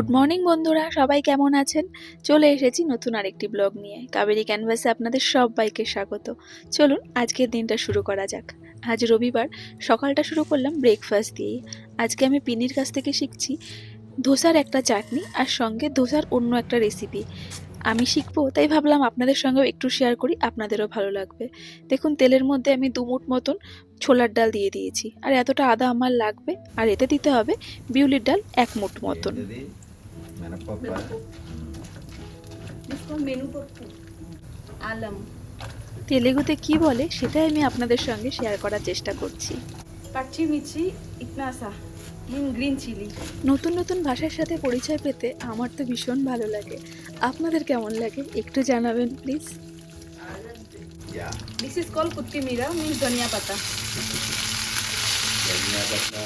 Good morning বন্ধুরা। সবাই কেমন আছেন? চলে এসেছি নতুন আরেকটি ব্লগ নিয়ে। কাবেরি ক্যানভাসে আপনাদের সবাইকে স্বাগত। চলুন, আজকের দিনটা শুরু করা যাক। আজ রবিবার, সকালটা শুরু করলাম ব্রেকফাস্ট দিয়েই। আজকে আমি পিনির কাছ থেকে শিখছি ধোসার একটা চাটনি আর সঙ্গে ধোসার অন্য একটা রেসিপি আমি শিখব, তাই ভাবলাম আপনাদের সঙ্গেও একটু শেয়ার করি, আপনাদেরও ভালো লাগবে। দেখুন, তেলের মধ্যে আমি দুমুট মতন ছোলার ডাল দিয়ে দিয়েছি। আর এতটা আদা আমার লাগবে, আর এতে দিতে হবে বিউলির ডাল এক মুঠ মতন। আলম তেলেগুতে কি বলে সেটাই আমি আপনাদের সঙ্গে শেয়ার করার চেষ্টা করছি। পাচ্ছি মিচি ইতনাসা গ্রিন চিলি নতুন নতুন ভাষার সাথে পরিচয় পেতে আমার তো ভীষণ ভালো লাগে। আপনাদের কেমন লাগে? একটু জানাবেন প্লিজ দিস ইজ কল কুত্তি মিরা মিন্স ধনিয়া পাতা ধনিয়া পাতা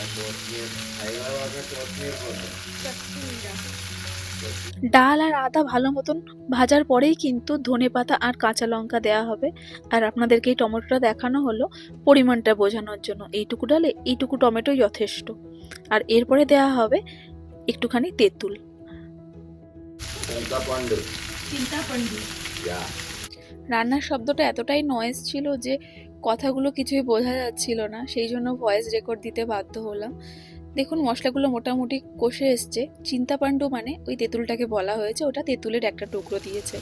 ডাল আর আদা ভালো মতন ভাজার পরেই কিন্তু ধনে পাতা আর কাঁচা লঙ্কা দেওয়া হবে। আর আপনাদেরকে এই টমেটোটা দেখানো হলো পরিমাণটা বোঝানোর জন্য। এইটুকু ডালে এইটুকু টমেটো যথেষ্ট। আর এরপরে দেওয়া হবে একটুখানি তেঁতুল। রান্নার শব্দটা এতটাই নয়েজ ছিল যে কথাগুলো কিছুই বোঝা যাচ্ছিল না। সেই জন্য ভয়েস রেকর্ড দিতে বাধ্য হলাম। দেখুন মশলাগুলো মোটামুটি কষে এসছে। চিন্তাপাণ্ডু মানে ওই তেঁতুলটাকে বলা হয়েছে ওটা তেঁতুলের একটা টুকরো দিয়েছে।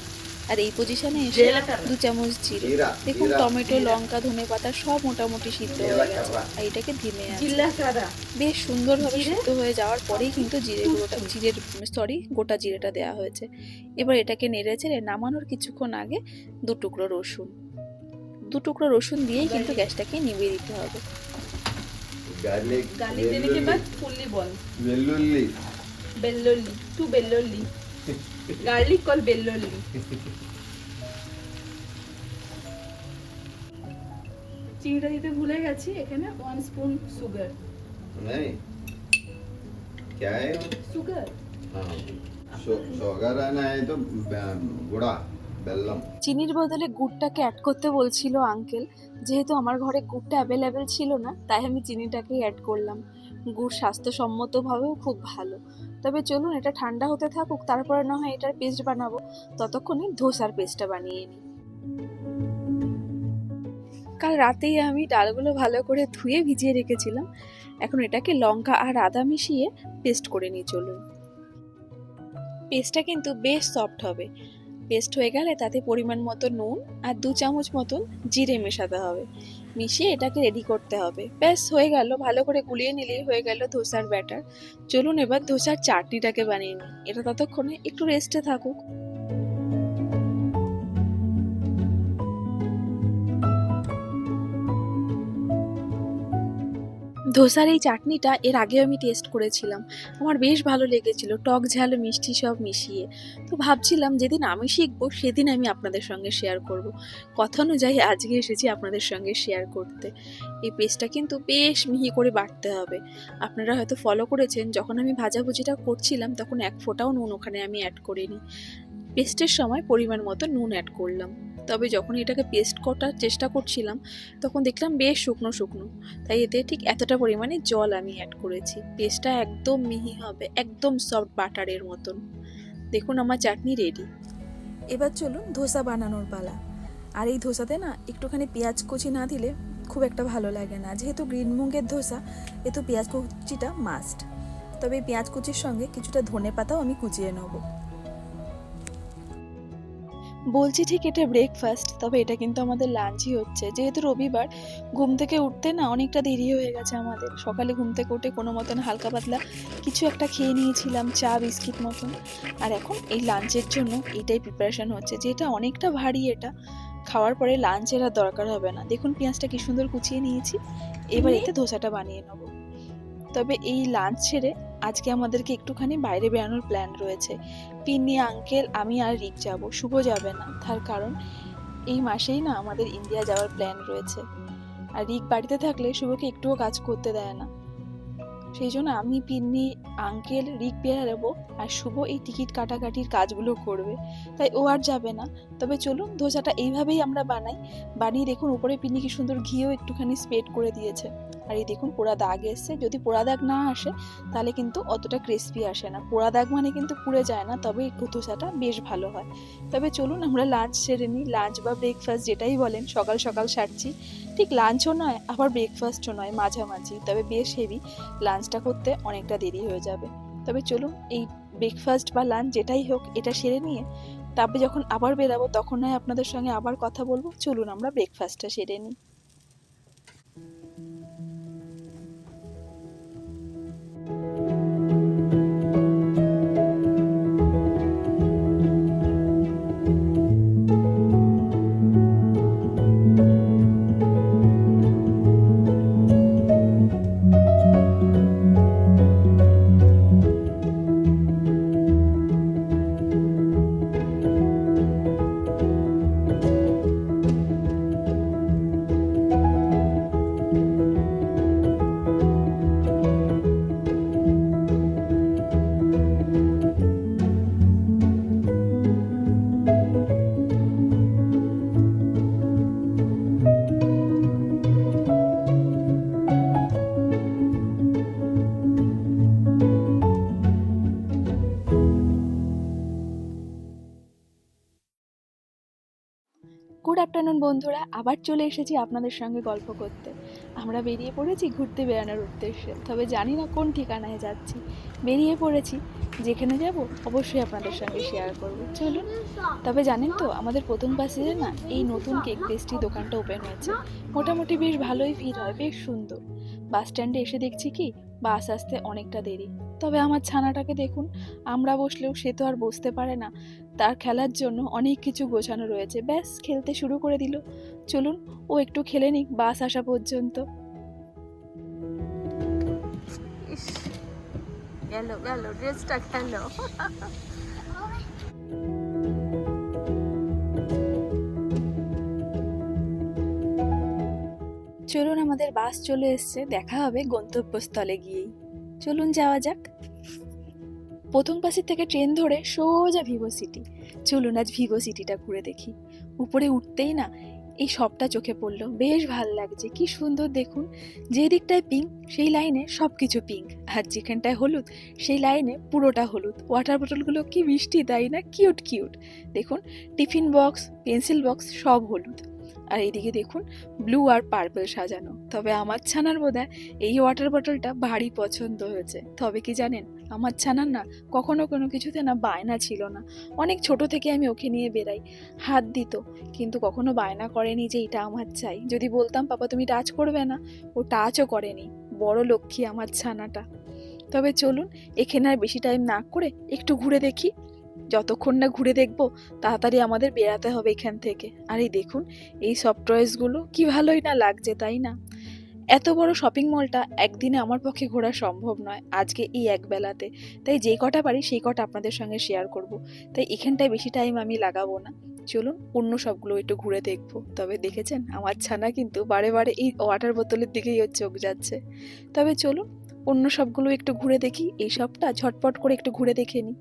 আর এই পজিশনে এসে দু চামচ জিরে। দেখুন টমেটো লঙ্কা ধনে পাতা সব মোটামুটি সিদ্ধ হয়ে গেছে। আর এটাকে ধিমে বেশ সুন্দরভাবে সিদ্ধ হয়ে যাওয়ার পরেই কিন্তু জিরে গুঁড়োটা জিরের সরি গোটা জিরেটা দেওয়া হয়েছে। এবার এটাকে নেড়ে ছেড়ে নামানোর কিছুক্ষণ আগে দু টুকরো রসুন। দু টুকরো রসুন দিয়েই কিন্তু গ্যাসটাকে নিভিয়ে দিতে হবে। garlic garlic देने के बाद fully boil bellulli bellulli two bellulli garlic called bellulli চিংড়া দিতে ভুলে গেছি এখানে ওয়ান স্পুন সুগার নাই क्या है सुगर हाँ शुगर आना है तो गुड़ा বেললাম। চিনির বদলে গুড়টাকে অ্যাড করতে বলছিল আঙ্কেল যেহেতু আমার ঘরে গুড়টা অ্যাভেলেবেল ছিল না, তাই আমি চিনিটাকেই অ্যাড করলাম। গুড় স্বাস্থ্যসম্মতভাবেও খুব ভালো। তবে চলুন, এটা ঠান্ডা হতে থাকুক, তারপরে না হয় এটার পেস্ট বানাবো। ততক্ষণে ধোসার পেস্টটা বানিয়ে নিই। কাল রাতেই আমি ডালগুলো ভালো করে ধুয়ে ভিজিয়ে রেখেছিলাম। এখন এটাকে লঙ্কা আর আদা মিশিয়ে পেস্ট করে নিয়ে চলুন। পেস্টটা কিন্তু বেশ সফট হবে। পেস্ট হয়ে গেলে তাতে পরিমাণ মতো নুন আর দু চামচ মতন জিরে মেশাতে হবে। মিশিয়ে এটাকে রেডি করতে হবে। ব্যাস, হয়ে গেল। ভালো করে গুলিয়ে নিলেই হয়ে গেল ধোসার ব্যাটার চলুন এবার ধোসার চাটনিটাকে বানিয়ে নিই। এটা ততক্ষণে একটু রেস্টে থাকুক। ধোসার এই চাটনিটা এর আগেও আমি টেস্ট করেছিলাম। আমার বেশ ভালো লেগেছিল, টক ঝাল, মিষ্টি সব মিশিয়ে। তো ভাবছিলাম যেদিন আমি শিখব, সেদিন আমি আপনাদের সঙ্গে শেয়ার করব। কথা অনুযায়ী আজকে এসেছি আপনাদের সঙ্গে শেয়ার করতে। এই পেস্টটা কিন্তু বেশ মিহি করে বাটতে হবে। আপনারা হয়তো ফলো করেছেন, যখন আমি ভাজাভুজিটা করছিলাম, তখন এক ফোঁটাও নুন ওখানে আমি অ্যাড করিনি। পেস্টের সময় পরিমাণ মতো নুন অ্যাড করলাম। তবে যখন এটাকে পেস্ট করার চেষ্টা করছিলাম, তখন দেখলাম বেশ শুকনো শুকনো। তাই এতে ঠিক এতটা পরিমাণে জল আমি অ্যাড করেছি। পেস্টটা একদম মিহি হবে, একদম সফট বাটারের মতন। দেখুন আমার চাটনি রেডি এবার চলুন ধোসা বানানোর পালা। আর এই ধোসাতে না একটুখানি পেঁয়াজ কুচি না দিলে খুব একটা ভালো লাগে না। যেহেতু গ্রিন মুগের ধোসা, এ তো পেঁয়াজ কুচিটা মাস্ট তবে পেঁয়াজ কুচির সঙ্গে কিছুটা ধনে পাতাও আমি কুচিয়ে নেব। বলছি ঠিক এটা ব্রেকফাস্ট তবে এটা কিন্তু আমাদের লাঞ্চই হচ্ছে। যেহেতু রবিবার ঘুম থেকে উঠতে না অনেকটা দেরি হয়ে গেছে আমাদের। সকালে ঘুম থেকে উঠে কোনো মতন হালকা পাতলা কিছু একটা খেয়ে নিয়েছিলাম চা বিস্কিট মতন। আর এখন এই লাঞ্চের জন্য এটাই প্রিপারেশান হচ্ছে যেটা অনেকটা ভারী এটা। খাওয়ার পরে লাঞ্চের আর দরকার হবে না। দেখুন পেঁয়াজটা কি সুন্দর কুচিয়ে নিয়েছি। এবার এতে ধোসাটা বানিয়ে নেব। তবে এই লাঞ্চ ছেড়ে আজকে আমাদেরকে একটুখানি বাইরে বেরানোর প্ল্যান রয়েছে। পিন্নি আঙ্কেল আমি আর রিক যাব। শুভ যাবে না। তার কারণ এই মাসেই না আমাদের ইন্ডিয়া যাওয়ার প্ল্যান রয়েছে। আর রিক বাড়িতে থাকলে শুভকে একটুও কাজ করতে দেয় না। সেই জন্য আমি, পিন্নি আঙ্কেল রিক বেরাবো আর শুভ এই টিকিট কাটাকাটির কাজগুলো করবে। তাই ও আর যাবে না। তবে চলুন ধোসাটা এইভাবেই আমরা বানাই। বানিয়ে দেখুন, উপরে পিন্নি কি সুন্দর ঘিও একটুখানি স্প্রেড করে দিয়েছে। আর এই দেখুন পোড়া দাগ এসছে। যদি পোড়া দাগ না আসে, তাহলে কিন্তু অতটা ক্রিস্পি আসে না। পোড়া দাগ মানে কিন্তু পুড়ে যায় না, তবে একটু ধোসাটা বেশ ভালো হয়। তবে চলুন আমরা লাঞ্চ সেরে নিই। লাঞ্চ বা ব্রেকফাস্ট যেটাই বলেন, সকাল সকাল সারছি। ঠিক লাঞ্চও নয়, আবার ব্রেকফাস্টও নয়, মাঝামাঝি। তবে বেশ হেভি লাঞ্চটা করতে অনেকটা দেরি হয়ে যাবে। তবে চলুন এই ব্রেকফাস্ট বা লাঞ্চ যেটাই হোক, এটা সেরে নিয়ে তারপরে যখন আবার বেরাবো, তখন নয় আপনাদের সঙ্গে আবার কথা বলব। চলুন আমরা ব্রেকফাস্টটা সেরে নিই। বন্ধুরা, আবার চলে এসেছি আপনাদের সঙ্গে গল্প করতে। আমরা বেরিয়ে পড়েছি ঘুরতে বেড়ানোর উদ্দেশ্যে, তবে জানি না কোন ঠিকানায় যাচ্ছি। বেরিয়ে পড়েছি, যেখানে যাব অবশ্যই আপনাদের সঙ্গে শেয়ার করব। চলুন, তবে জানেন তো, আমাদের প্রথম পাশে না এই নতুন কেক পেস্ট্রি দোকানটা ওপেন হয়েছে। মোটামুটি বেশ ভালোই ভিড় হয়, বেশ সুন্দর। বাস স্ট্যান্ডে এসে দেখছি কি বাস আসতে অনেকটা দেরি। তবে আমার ছানাটাকে দেখুন আমরা বসলেও সে তো আর বসতে পারে না। তার খেলার জন্য অনেক কিছু গোছানো রয়েছে। ব্যাস খেলতে শুরু করে দিল। চলুন ও একটু খেলে নিক বাস আসা পর্যন্ত। গেল গেল ড্রেসটা খেলো। চলুন আমাদের বাস চলে এসছে। দেখা হবে গন্তব্যস্থলে গিয়েই। চলুন যাওয়া যাক। প্রথম পাশের থেকে ট্রেন ধরে সোজা ভিভো সিটি। চলুন আজ ভিভো সিটিটা ঘুরে দেখি। উপরে উঠতেই না, এই সবটা চোখে পড়ল। বেশ ভালো লাগছে, কি সুন্দর দেখুন। যে দিকটায় পিঙ্ক সেই লাইনে সব কিছু পিঙ্ক আর যেখানটায় হলুদ, সেই লাইনে পুরোটা হলুদ। ওয়াটার বোটলগুলো কি মিষ্টি, তাই না? কিউট কিউট দেখুন টিফিন বক্স পেন্সিল বক্স সব হলুদ। আর এইদিকে দেখুন ব্লু আর পার্পল সাজানো। তবে আমার ছানার বোধহয় এই ওয়াটার বটলটা ভারী পছন্দ হয়েছে। তবে কি জানেন, আমার ছানার না কখনো কোনো কিছুতে না বায়না ছিল না। অনেক ছোট থেকে আমি ওকে নিয়ে বেরাই হাত দিত, কিন্তু কখনো বায়না করেনি যে এটা আমার চাই। যদি বলতাম, পাপা, তুমি টাচ করবে না? ও টাচও করেনি, বড় লক্ষ্মী আমার ছানাটা। তবে চলুন, এখানে আর বেশি টাইম না করে একটু ঘুরে দেখি। যতক্ষণ না ঘুরে দেখব, তাড়াতাড়ি আমাদের বেরাতে হবে এখান থেকে। আর এই দেখুন, এই সব টয়েসগুলো কি ভালোই না লাগছে, তাই না? এত বড় শপিং মলটা একদিনে আমার পক্ষে ঘোরা সম্ভব নয়, আজকে এই এক বেলাতে। তাই যে কটা পারি, সেই কটা আপনাদের সঙ্গে শেয়ার করব। তাই এখানটায় বেশি টাইম আমি লাগাবো না। চলুন, অন্য সবগুলো একটু ঘুরে দেখব। তবে দেখেছেন, আমার ছানা কিন্তু বারে বারে এই ওয়াটার বোতলের দিকেই ওর চোখ যাচ্ছে। তবে চলুন, অন্য সবগুলো একটু ঘুরে দেখি, এই সবটা ঝটপট করে একটু ঘুরে দেখে নিই।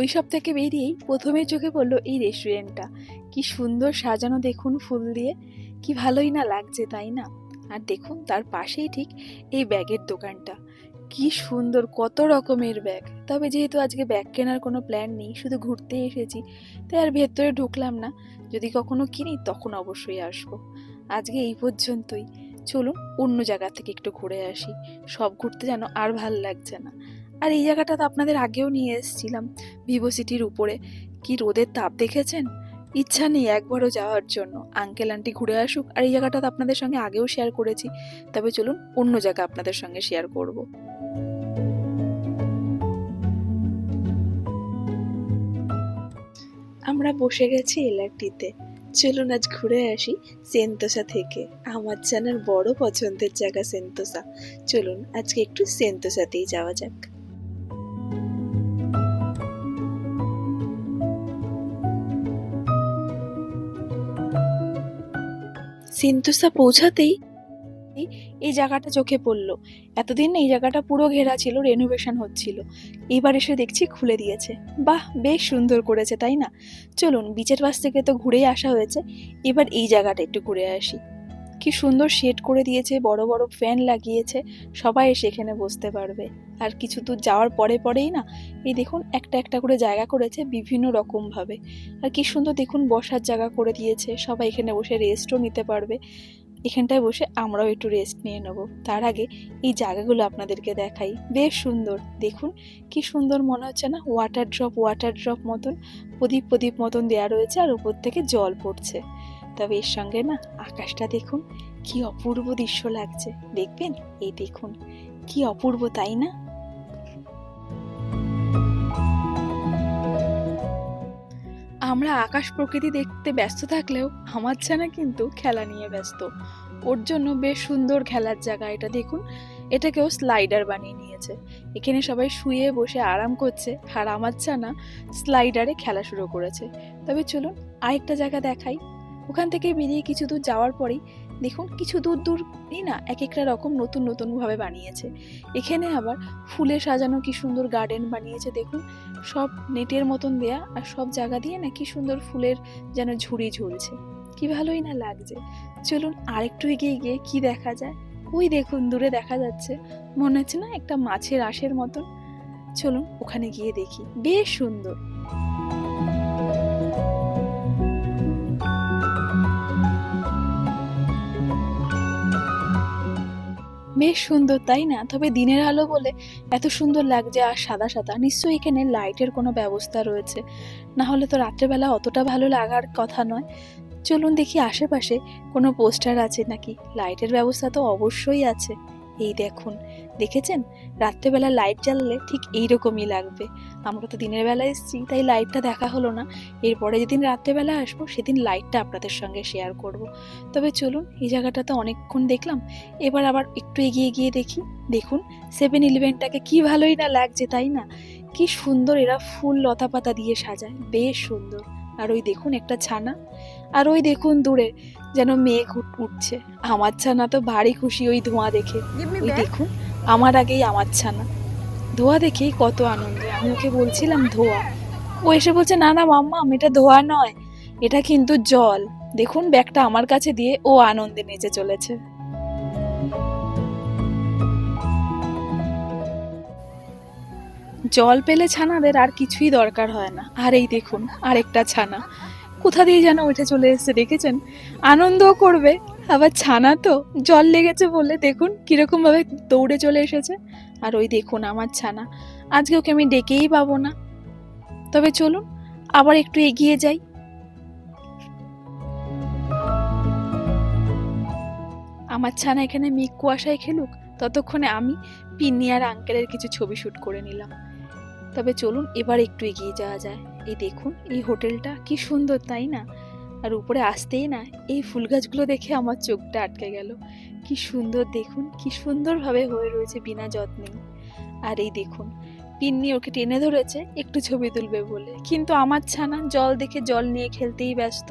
ওই সব থেকে বেরিয়েই প্রথমে চোখে পড়ল এই রেস্টুরেন্টটা। কি সুন্দর সাজানো দেখুন ফুল দিয়ে। কি ভালোই না লাগছে, তাই না? আর দেখুন, তার পাশেই ঠিক এই ব্যাগের দোকানটা। কি সুন্দর, কত রকমের ব্যাগ। তবে যেহেতু আজকে ব্যাগ কেনার কোনো প্ল্যান নেই, শুধু ঘুরতে এসেছি, তাই আর ভেতরে ঢুকলাম না। যদি কখনো কিনি, তখন অবশ্যই আসব। আজকে এই পর্যন্তই। চলুন অন্য জায়গা থেকে একটু ঘুরে আসি। সব ঘুরতে যেন আর ভালো লাগছে না। আর এই জায়গাটা তো আপনাদের আগেও নিয়ে এসেছিলাম ভিভো সিটির উপরে। কি রোদের তাপ দেখেছেন? ইচ্ছা নেই একবারও যাওয়ার জন্য। আঙ্কেল, আন্টি ঘুরে আসুক। আর এই জায়গাটা তো আপনাদের সঙ্গে আগেও শেয়ার করেছি। তবে চলুন অন্য জায়গা আপনাদের সঙ্গে শেয়ার করব। আমরা বসে গেছি এলআরটিতে চলুন আজ ঘুরে আসি সেন্তোসা থেকে। আমার জানার বড় পছন্দের জায়গা সেন্তোসা। চলুন আজকে একটু সেন্তোসাতেই যাওয়া যাক। সেন্তোসা পৌঁছাতেই এই জায়গাটা চোখে পড়ল। এতদিন এই জায়গাটা পুরো ঘেরা ছিল রেনোভেশন হচ্ছিল। এবার এসে দেখছি খুলে দিয়েছে। বাহ, বেশ সুন্দর করেছে, তাই না? চলুন বিচের পাশ থেকে তো ঘুরেই আসা হয়েছে। এবার এই জায়গাটা একটু ঘুরে আসি। কি সুন্দর শেড করে দিয়েছে, বড় বড় ফ্যান লাগিয়েছে, সবাই এসে এখানে বসতে পারবে। আর কিছু দূর যাওয়ার পরে পরেই না, এই দেখুন একটা একটা করে জায়গা করেছে বিভিন্ন রকমভাবে আর কি সুন্দর দেখুন বসার জায়গা করে দিয়েছে, সবাই এখানে বসে রেস্টও নিতে পারবে। এখানটায় বসে আমরাও একটু রেস্ট নিয়ে নেব। তার আগে এই জায়গাগুলো আপনাদেরকে দেখাই। বেশ সুন্দর, দেখুন কি সুন্দর মনে হচ্ছে না? ওয়াটার ড্রপ ওয়াটার ড্রপ মতন, প্রদীপ প্রদীপ মতন দেওয়া রয়েছে আর উপর থেকে জল পড়ছে। তবে এর সঙ্গে না আকাশটা দেখুন, কি অপূর্ব দৃশ্য লাগছে। দেখবেন? এই দেখুন, কি অপূর্ব, তাই না? আমরা আকাশ প্রকৃতি দেখতে ব্যস্ত থাকলেও আমার ছানা কিন্তু খেলা নিয়ে ব্যস্ত। ওর জন্য বেশ সুন্দর খেলার জায়গা এটা, দেখুন। এটাকেও স্লাইডার বানিয়ে নিয়েছে। এখানে সবাই শুয়ে বসে আরাম করছে আর আমার ছানা স্লাইডারে খেলা শুরু করেছে। তবে চলুন আরেকটা জায়গা দেখাই। ওখান থেকে বেরিয়ে কিছু দূর যাওয়ার পরেই দেখুন কিছু দূর দূরই না এক একটা রকম নতুন নতুনভাবে বানিয়েছে। এখানে আবার ফুলে সাজানো কি সুন্দর গার্ডেন বানিয়েছে, দেখুন। সব নেটের মতন দেয়া আর সব জায়গা দিয়ে না কি সুন্দর ফুলের যেন ঝুড়ি ঝুলছে। কি ভালোই না লাগছে। চলুন আরেকটু এগিয়ে গিয়ে কি দেখা যায়? ওই দেখুন, দূরে দেখা যাচ্ছে। মনে হচ্ছে না একটা মাছের আশের মতন। চলুন ওখানে গিয়ে দেখি। বেশ সুন্দর। বেশ সুন্দর, তাই না? তবে দিনের আলো বলে এত সুন্দর লাগছে আর সাদা সাদা। নিশ্চয়ই এখানে লাইটের কোনো ব্যবস্থা রয়েছে। না হলে তো রাত্রেবেলা অতটা ভালো লাগার কথা নয়। চলুন দেখি আশেপাশে কোনো পোস্টার আছে নাকি? লাইটের ব্যবস্থা তো অবশ্যই আছে। এই দেখুন, দেখেছেন? রাত্রেবেলা লাইট জ্বালালে ঠিক এইরকমই লাগবে। আমরা তো দিনের বেলা এসেছি, তাই লাইটটা দেখা হলো না। এরপরে যেদিন রাত্রেবেলা আসব, সেদিন লাইটটা আপনাদের সঙ্গে শেয়ার করব। তবে চলুন, এই জায়গাটা তো অনেকক্ষণ দেখলাম। এবার আবার একটু এগিয়ে গিয়ে দেখি। দেখুন সেভেন ইলেভেনটাকে কি ভালোই না লাগছে, তাই না? কি সুন্দর এরা ফুল লতা পাতা দিয়ে সাজায়, বেশ সুন্দর। আর ওই দেখুন একটা ছানা। আর ওই দেখুন দূরে যেন মেঘ উঠ- উঠছে। আমার ছানা তো ভারী খুশি ওই ধোঁয়া দেখে। ওই দেখুন আমার আগেই আমার ছানা। ধোঁয়া দেখেই কত আনন্দ। আমি ওকে বলছিলাম ধোঁয়া। ও এসে বলছে না না মাম্মা এটা ধোঁয়া নয় এটা কিন্তু জল। দেখুন ব্যাগটা আমার কাছে দিয়ে ও আনন্দে নেচে চলেছে। জল পেলে ছানাদের আর কিছুই দরকার হয় না। আর এই দেখুন আরেকটা ছানা। কোথা দিয়ে যেন উঠে চলে এসেছে, দেখেছেন? আনন্দও করবে, আবার ছানা তো জল লেগেছে বলে দেখুন কীরকম ভাবে দৌড়ে চলে এসেছে। আর ওই দেখুন আমার ছানা, আজকে ওকে আমি ডেকেই পাবো না। তবে চলুন, আবার একটু এগিয়ে যাই। আমার ছানা এখানে মিক কুয়াশায় খেলুক, ততক্ষণে আমি পিন্নি আর আঙ্কেলের কিছু ছবি শ্যুট করে নিলাম। তবে চলুন, এবার একটু এগিয়ে যাওয়া যায়। এই দেখুন, এই হোটেলটা, কি সুন্দর, তাই না? আর উপরে আসতেই না, এই ফুল গাছগুলো দেখে আমার চোখটা আটকে গেল। কি সুন্দর, দেখুন, কি সুন্দরভাবে হয়ে রয়েছে বিনা যত্নে। আর এই দেখুন, পিন্নি ওকে টেনে ধরেছে, একটু ছবি তুলবে বলে। কিন্তু আমার ছানা জল দেখে জল নিয়ে খেলতেই ব্যস্ত।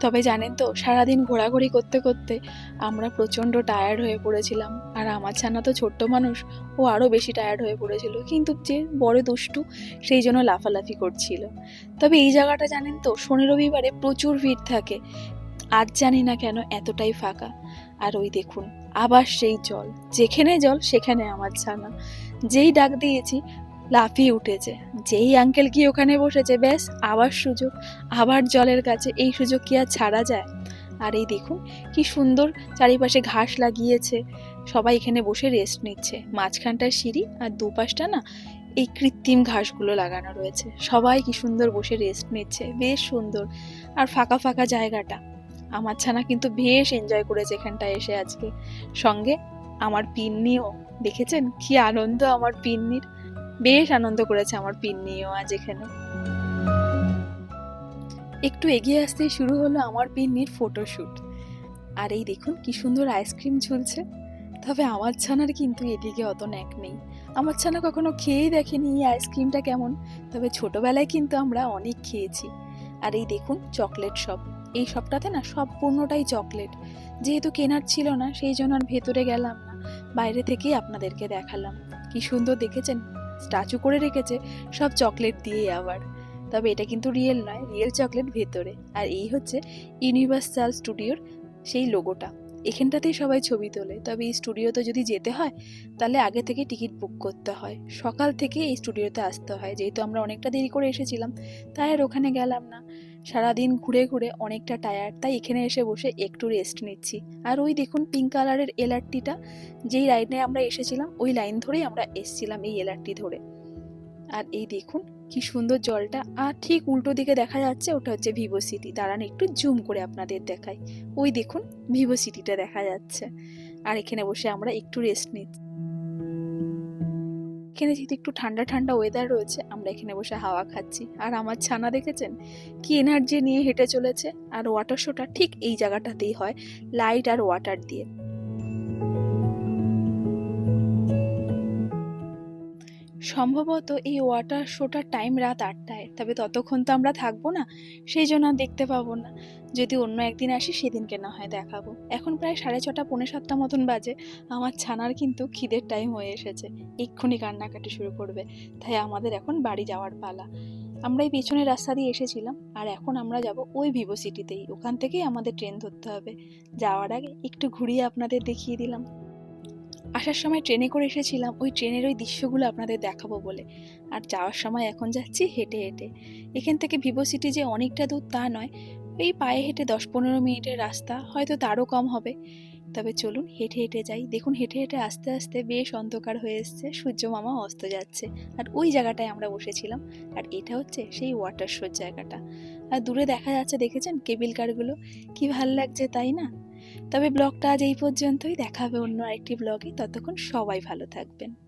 তবে জানেন তো, সারাদিন ঘোরাঘুরি করতে করতে আমরা প্রচণ্ড টায়ার্ড হয়ে পড়েছিলাম। আর আমার ছানা তো ছোট্ট মানুষ, ও আরও বেশি টায়ার্ড হয়ে পড়েছিল। কিন্তু যে বড় দুষ্টু, সেই জন্য লাফালাফি করছিল। তবে এই জায়গাটা জানেন তো, শনি রবিবারে প্রচুর ভিড় থাকে। আজ জানি না কেন এতটাই ফাঁকা। আর ওই দেখুন, আবার সেই জল। যেখানে জল, সেখানে আমার ছানা। যেই ডাক দিয়েছি লাফিয়ে উঠেছে। যেই আঙ্কেল কি ওখানে বসেছে, ব্যাস, আবার সুযোগ। আবার জলের কাছে, এই সুযোগ কি আর ছাড়া যায়? আর এই দেখুন, কি সুন্দর চারিপাশে ঘাস লাগিয়েছে। সবাই এখানে বসে রেস্ট নিচ্ছে। মাঝখানটায় সিঁড়ি আর দুপাশটা না, এই কৃত্রিম ঘাসগুলো লাগানো রয়েছে। সবাই কি সুন্দর বসে রেস্ট নিচ্ছে। বেশ সুন্দর। আর ফাঁকা ফাঁকা জায়গাটা। আমার ছানা কিন্তু বেশ এনজয় করেছে এখানটায় এসে আজকে। সঙ্গে আমার পিন্নিও। দেখেছেন? কি আনন্দ আমার পিন্নির। বেশ আনন্দ করেছে আমার পিন্নিও আজ এখানে। একটু এগিয়ে আসতেই শুরু হলো আমার পিন্নির ফটোশ্যুট আর এই দেখুন কি সুন্দর আইসক্রিম ঝুলছে। তবে আমার ছানার কিন্তু এদিকে অত ন্যাক নেই। আমার ছানা কখনো খেয়েই দেখেনি এই আইসক্রিমটা কেমন। তবে ছোটবেলায় কিন্তু আমরা অনেক খেয়েছি। আর এই দেখুন চকলেট শপ এই শপটাতে না সব পণ্যটাই চকলেট যেহেতু কেনার ছিল না, সেই জন্য আর ভেতরে গেলাম না। বাইরে থেকেই আপনাদেরকে দেখালাম। কি সুন্দর দেখেছেন? স্ট্যাচু করে রেখেছে, সব চকলেট দিয়েই আবার। তবে এটা কিন্তু রিয়েল নয়, রিয়েল চকলেট ভেতরে। আর এই হচ্ছে ইউনিভার্সাল স্টুডিওর সেই লোগোটা। এখানটাতেই সবাই ছবি তোলে। তবে এই স্টুডিওতে যদি যেতে হয়, তাহলে আগে থেকে টিকিট বুক করতে হয়। সকাল থেকে এই স্টুডিওতে আসতে হয়। যেহেতু আমরা অনেকটা দেরি করে এসেছিলাম, তাই আর ওখানে গেলাম না। সারাদিন ঘুরে ঘুরে অনেকটা টায়ার্ড তাই এখানে এসে বসে একটু রেস্ট নিচ্ছি। আর ওই দেখুন পিঙ্ক কালারের এলআরটিটা যেই লাইনে আমরা এসেছিলাম, ওই লাইন ধরেই আমরা এসছিলাম এই এলআরটি ধরে। আর এই দেখুন কি সুন্দর জলটা। আর ঠিক উল্টো দিকে দেখা যাচ্ছে, ওটা হচ্ছে ভিভো সিটি। দাঁড়ান, একটু জুম করে আপনাদের দেখাই। ওই দেখুন, ভিভো সিটিটা দেখা যাচ্ছে। আর এখানে বসে আমরা একটু রেস্ট নিচ্ছি। এখানে যেহেতু একটু ঠান্ডা ঠান্ডা ওয়েদার রয়েছে, আমরা এখানে বসে হাওয়া খাচ্ছি। আর আমার ছানা দেখেছেন? কি এনার্জি নিয়ে হেঁটে চলেছে। আর ওয়াটার শোটা ঠিক এই জায়গাটাতেই হয় লাইট আর ওয়াটার দিয়ে। সম্ভবত এই ওয়াটার শোটার টাইম রাত আটটায়, তবে ততক্ষণ তো আমরা থাকব না, সেই জন্য আর দেখতে পাবো না। যদি অন্য একদিন আসি, সেদিনকে না হয় দেখাবো। এখন প্রায় সাড়ে ছটা, পৌনে সাতটা মতন বাজে, আমার ছানার কিন্তু খিদের টাইম হয়ে এসেছে। এক্ষুনি কান্নাকাটি শুরু করবে, তাই আমাদের এখন বাড়ি যাওয়ার পালা। আমরা এই পেছনের রাস্তা দিয়ে এসেছিলাম, আর এখন আমরা যাব ওই ভিভো সিটিতেই। ওখান থেকেই আমাদের ট্রেন ধরতে হবে। যাওয়ার আগে একটু ঘুরিয়ে আপনাদের দেখিয়ে দিলাম। আসার সময় ট্রেনে করে এসেছিলাম, ওই ট্রেনের ওই দৃশ্যগুলো আপনাদের দেখাবো বলে। আর যাওয়ার সময় এখন যাচ্ছি হেঁটে হেঁটে। এখান থেকে ভিভো সিটি যে অনেকটা দূর তা নয়, এই পায়ে হেঁটে দশ পনেরো মিনিটের রাস্তা, হয়তো তারও কম হবে। তবে চলুন হেঁটে হেঁটে যাই। দেখুন হেঁটে হেঁটে আস্তে আস্তে বেশ অন্ধকার হয়ে এসছে, সূর্য মামা অস্ত যাচ্ছে। আর ওই জায়গাটায় আমরা বসেছিলাম, আর এটা হচ্ছে সেই ওয়াটার শোর জায়গাটা। আর দূরে দেখা যাচ্ছে, দেখেছেন কেবিল কারগুলো? কি ভালো লাগছে তাই না? তবে ব্লগটা আজ এই পর্যন্তই। দেখা হবে অন্য আরেকটি ব্লগে। ততক্ষণ সবাই ভালো থাকবেন।